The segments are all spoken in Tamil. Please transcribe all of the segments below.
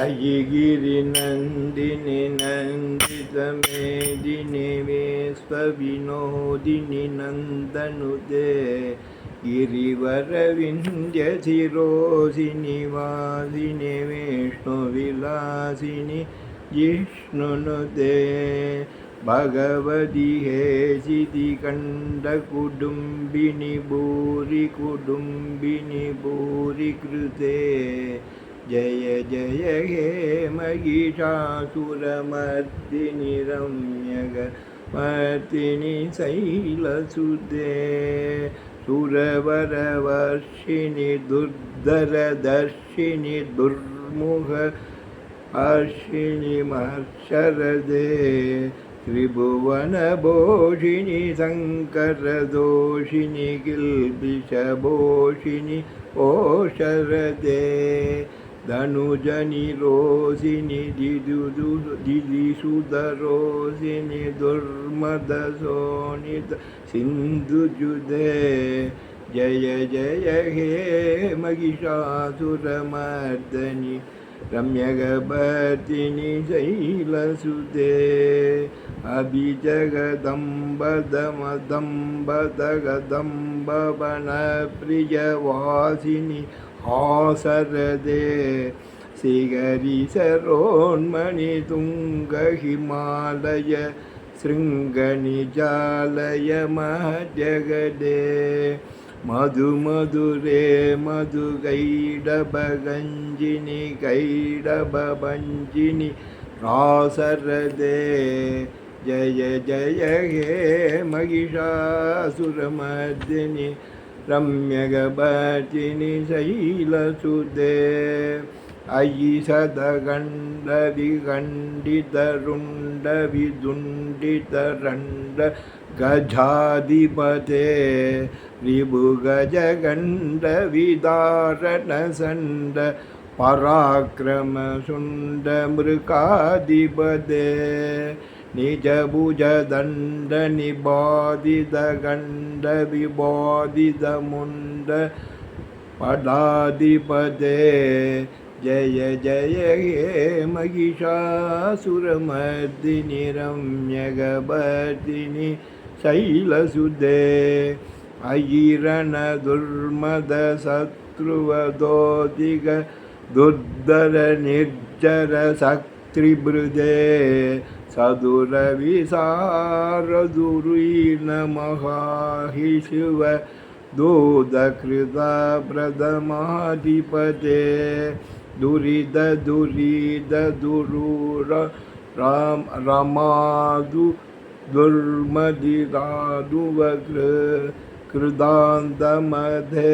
अयिगिरि नन्दिनि नन्दितमेदिनि विश्वविनोदिनि नन्दनुदे गिरिवरविन्द्यशिरोसिनि वासिनि विष्णुविलासिनि जिष्णुनुदे भगवति हेशिति कण्डकुटुम्बिनि भूरि कुटुम्बिनि भूरि कृते जय जय हे महिषासुरमर्दिनि रम्यगमर्दिनि शैलसुते सुरवरवर्षिणि दुर्धरदर्शिनि दुर्मुख हर्षिणि महर्षरदे त्रिभुवनभोषिणि शङ्करदोषिणि किल्बिषभोषिणि ओ शरदे धनुजनिरोषिणि दिदुदु दिदिसुधरोषिणि दुर्मदशोणित सिन्धुजुदे। जय जय हे महिषासुरमर्दनि रम्यगभर्तिनि शैलसुदे। अभिजगदम्बदमदम्बदगदम्बवनप्रियवासिनि हासरदे श्रीहरिशरोन्मणितुङ्गहिमालय शृङ्गनिजालय महजगदे मधुमधुरे मधुगैडभगञ्जिनि गैडभञ्जिनि रासरदे जय जय हे महिषासुरमर्दिनि रम्यगभर्तिनि शैलसुदे अयि सदगण्डविगण्डितरुण्डविदुण्डितरण्ड गजाधिपते रिभुगजगण्डविदारणसण्ड पराक्रमशुण्डमृगाधिपते निजभुजदण्डनिबाधितगण्डविबाधितमुण्ड पदाधिपते जय जय हे महिषासुरमर्दिनि रम्यगभर्दिनि शैलसुदे अयिरणदुर्मदशत्रुवदोदिग सदुरविसारदुरीन महाहि शिव दूतकृतप्रदमाधिपते दुरिदुरिदुरूर राम रमादु दुर्मदिरादुवग्र कृदान्तमधे।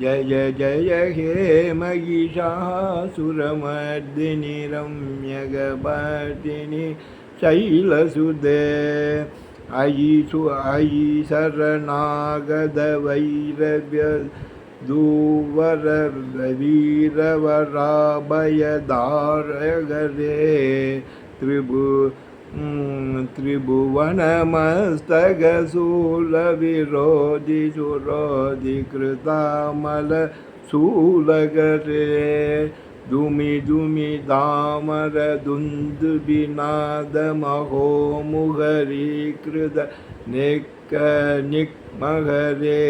जय जय हे महिषासुरमर्दिनि रम्यगभर्दिनि शैलसुदे। अयि सु अयि शरणागदवैरव्य दूवरवीरवराभयधारगरे त्रिभु त्रिभुवनमस्तगशूलविरोधि सुरोधिकृतामल शूलगरे दुमि दुमि दामर दुन्दुबिनादमहो मुहरीकृत निक् निक्महरे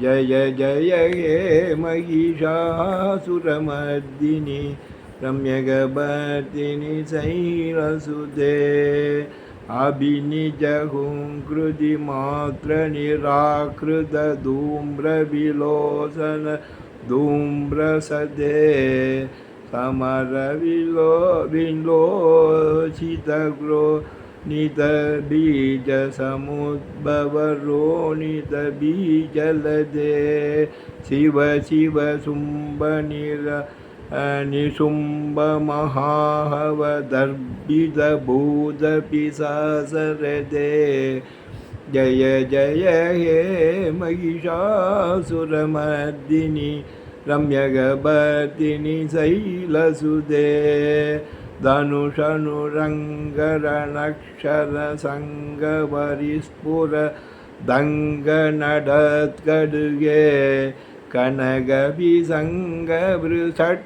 जय जय हे महिषासुरमर्दिनि रम्यगतिनि शैलसुते सुदे अभिनिज हुङ्कृति मातृ समरविलो विलोचितग्रो नितबीजसमुद्भवरोनितबीजलदे शिव शिव शुम्भनिर निशुम्भमहाहवदर्भिदभूतपिशासरदे जय जय हे महिषासुरमर्दिनि रम्यगभर्दिनि शैलसुदे धनुषनुरङ्गरणक्षरसङ्गवरिस्फुर दङ्गनडत्कड्गे कनगभिसङ्गवृषट्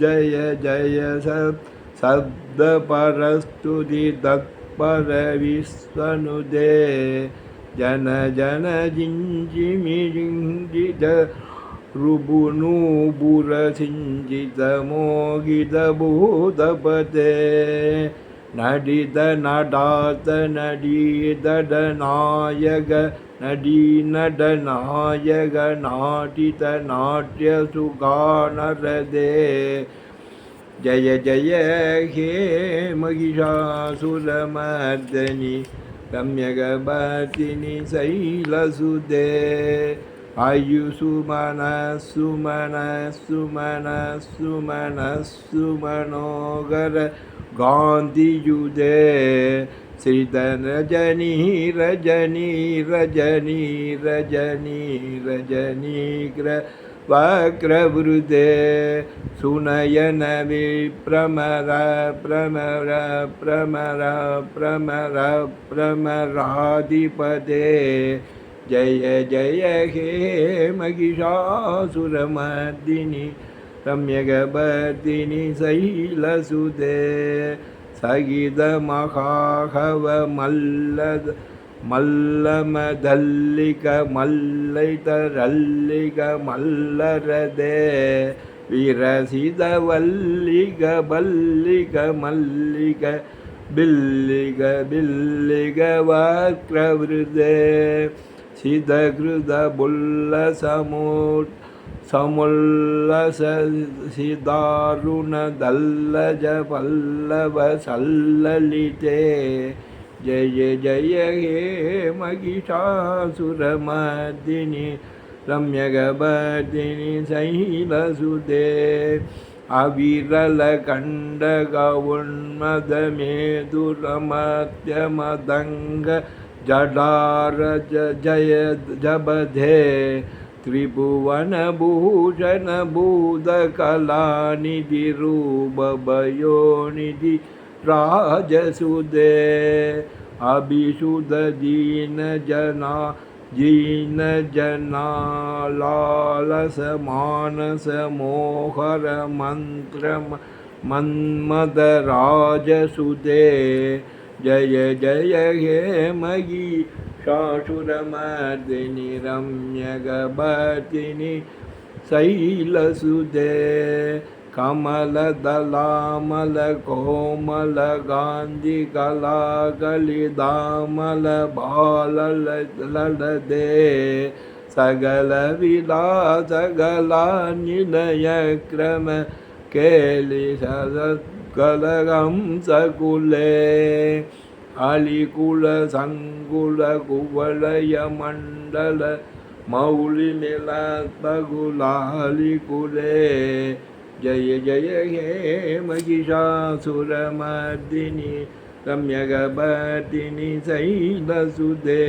जय जय शब्दपरस्तुति तत्पर विश्वनुदे जन जन जिञ्जिमि जिञ्जित ऋभुनूपुरसिञ्जितमोगितभूतपते நடித நடாத நடீதட நாயக நடி நடநாயக நாட்டித நாட்டிய சுகானரதே ஜய ஜய ஹே மகிஷாசுரமர்தனி ரம்யகபர்த்தினி சைலசுதே ஆயுசுமன சுமன சுமன சுமன சுமனோகர गान्धियुदे श्रीधन रजनी रजनी रजनी रजनी रजनी ग्र वक्रवृदे सुनयन विप्रमर, प्रमर प्रमर प्रमर, प्रमराधिपदे। जय जय हे, महिषासुरमर्दिनी। ரம்யகபதினி சைலசுதே சகித மகாகவமல்லத மல்லமதல்லிக மல்லைதரல்லிக மல்லரதே. விரசித வல்லிக பல்லிக மல்லிக பில்லிக பில்லிக வாக்ரவிருதே. சிதகிருத புல்ல சமூட் சமுல்லச சிதாருண தல்லஜ பல்லவ சல்லலிதே. ஜய ஜய ஹே மகிஷாசுரமதினி ரம்யகபதினி சைலசுதே. அவிரல கண்டக உண்மதமேதுரமத்யமதங்க ஜடார ஜய ஜபதே. जबधे त्रिभुवनभूषणभूतकलानिधिरूपभयोनिधि राजसुदे अभिषुददीनजना जीनजनालालसमानसमोहरमन्त्रम मन्मदराजसुदे। जय जय हे मयि। शाशुरमर्दिनि रम्यगभतिनि सैल कमलदलामलकोमलगान्धिकलाकलिदामलबाललदे कमल दलमल कोमल गाधि அலிகுல சங்குல குவலய மண்டல மௌலி நில தகுலாலி குலே ஜய ஜய ஹே மகிஷாசுரமர்தினி ரம்யகபதினி சைலசுதே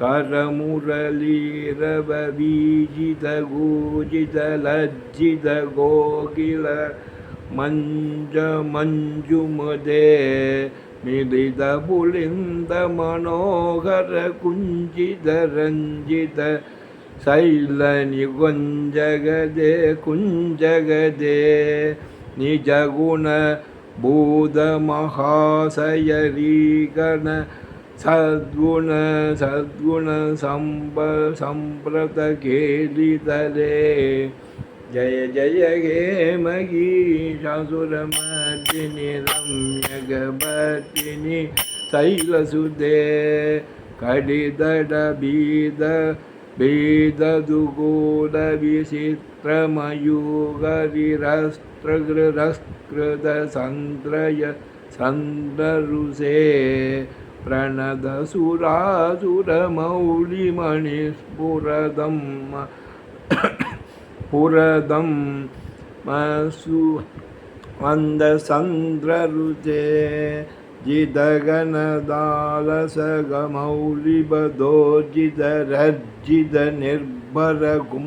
கரமுரளீரவீஜித கூஜித லஜ்ஜித கோகில மஞ்ச மஞ்சுமதே மிதித புலிந்த மனோகர குஞ்சித ரஞ்சித சைல நிகுஞ்சகதே குஞ்சகதே நிஜகுண பூத மகாசயரீகண சத்குண சத்குண சம்ப சம்பிரத கேலிதலே जय जय हे महीषासुरमर्दिनि रम्यगभर्तिनि शैलसुदे कडिदडबीद बेददुगोदविचित्रमयूगरिरस्त्रगृरस्कृतसन्द्रय सन्द्ररुषे प्रणदसुरासुरमौलिमणिस्फुरदम् पुरदं सु வந்த சந்திரருதே जिदगनदालसगमौलिबदोजिदरज्जिद निर्भरकुम्भकुसे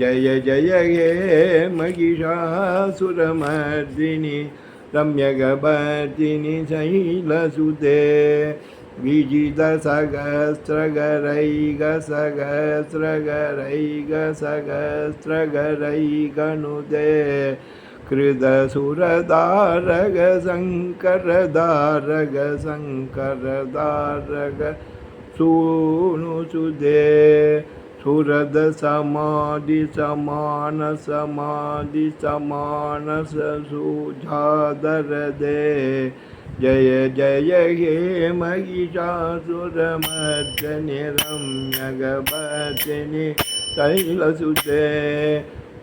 जय जय हे महिषासुरमर्दिनि रम्यगभर्दिनि शैलसुते विजितसहस्रगरैगसहस्रगरैगसहस्रगरैगनुदे कृतसुरदारग शङ्करदारग शङ्करदारग सूनुसुदे सुरद समाधि समान समाधि समानस सुजादर दे जय जय हे महिषासुरमर्दनि रम्यगभर्दिनि तैलसुते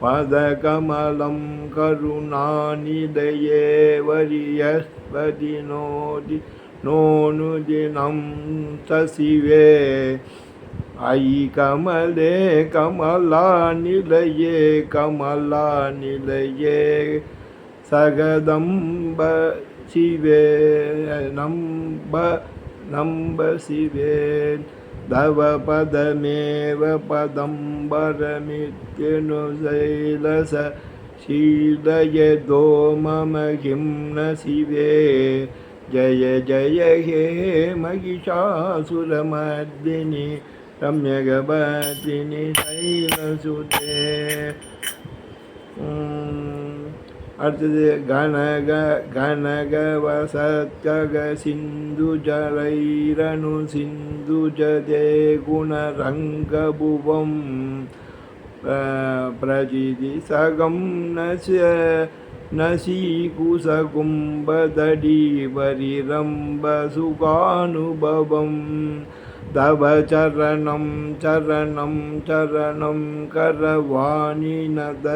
पदकमलं करुणानिदये वर्यस्पति नोदि नोनुदिनं सशिवे अयि कमले कमलानिलये कमलानिलये सगदम्ब शिवे नम्ब नम्ब शिवे तव पदमेव पदम्बरमित्यनुशैलस शीलयदो मम किं न शिवे जय जय हे महिषासुरमर्दिनि रम्यगभर्दिनि शैलसुते உம், அடுத்தது கனக கனக கனகவசத்கக சிந்து ஜலைரனு சிந்து ஜதே குணரங்கபுவம் பிரஜிதி சகம் நச நசீகுசகும்பதடி வரிரம்ப சுகானுபவம் தவ சரணம் சரணம் சரணம் கரவாணி நத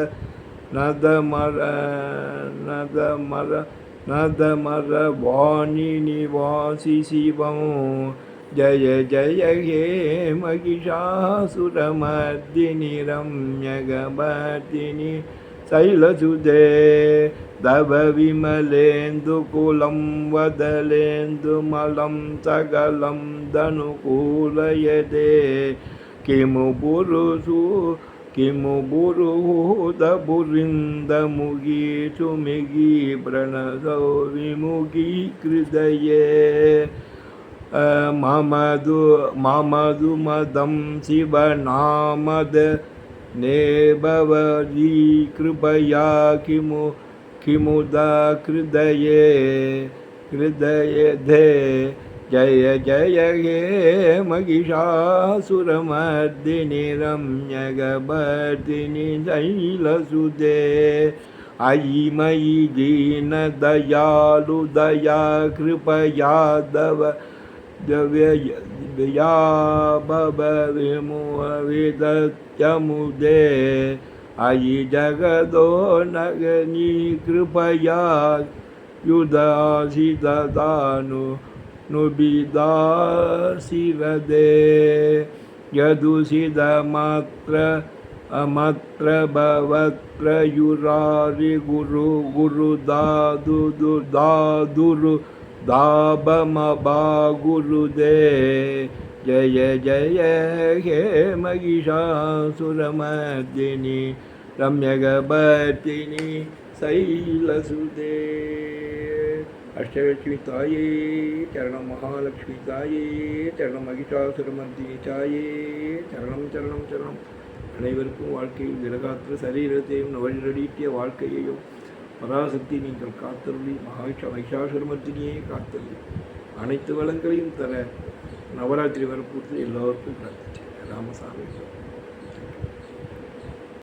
நதமர நதமர நதமர வாணி நிவாசி சிவம் ஜய ஜய ஹே महिषासुरमर्दिनि रम्यगभर्दिनि शैलसुदे तव विमलेन्दुकुलं वदलेन्दुमलं सकलं दनुकूलयते किमु पुरुषु ಕಿಮು ಬುರುಹುದಬುರಿಂದ ಮುಗೀಷು ಮಿಗಿ ಪ್ರಣದೌ ವಿಮುಗೀಕೃತಯೇ ಮಮದು ಮಮದು ಮದಂ ಶಿವನಾಮದ ನೇಭವೀ ಕೃಪಯಾ ಕಿಮು ಕಿಮುದ ಹೃದಯೇ ಹೃದಯಧೇ जय जय हे महिषासुरमर्दिनि रम्यगभर्दिनि शैलसुते अयि मयि दीनदयालु दया कृपया दव दव्यया विदत्यमुदे अयि जगदो नगनी कृपया युदासि ददानु ನುಬಿದಾಸಿರದೆ ಯದುಸಿದ ಮಾತ್ರ ಅಮತ್ರ ಭವತ್ರ ಯುರಾರಿ ಗುರು ಗುರು ದಾದುದು ದಾದುರು दाबम बागुरुदे जय जय हे महिषासुरमर्दिनि रम्यगभर्तिनि शैलसुदे அஷ்டலட்சுமி தாயே சரணம் மகாலட்சுமி தாயே சரணம் மகிஷாசுரமர்த்தினி தாயே சரணம் சரணம் சரணம் அனைவருக்கும் வாழ்க்கையில் விலகாற்று சரீரத்தையும் வழிநடீட்டிய வாழ்க்கையையும் பராசக்தி நீங்கள் காத்தருளி மகாஷ மகிஷாசுரமர்த்தினியே காத்தருளி. அனைத்து வளங்களையும் தர நவராத்திரி வரப்போது எல்லோருக்கும் பிரார்த்திச்சேன் ராமசாமி.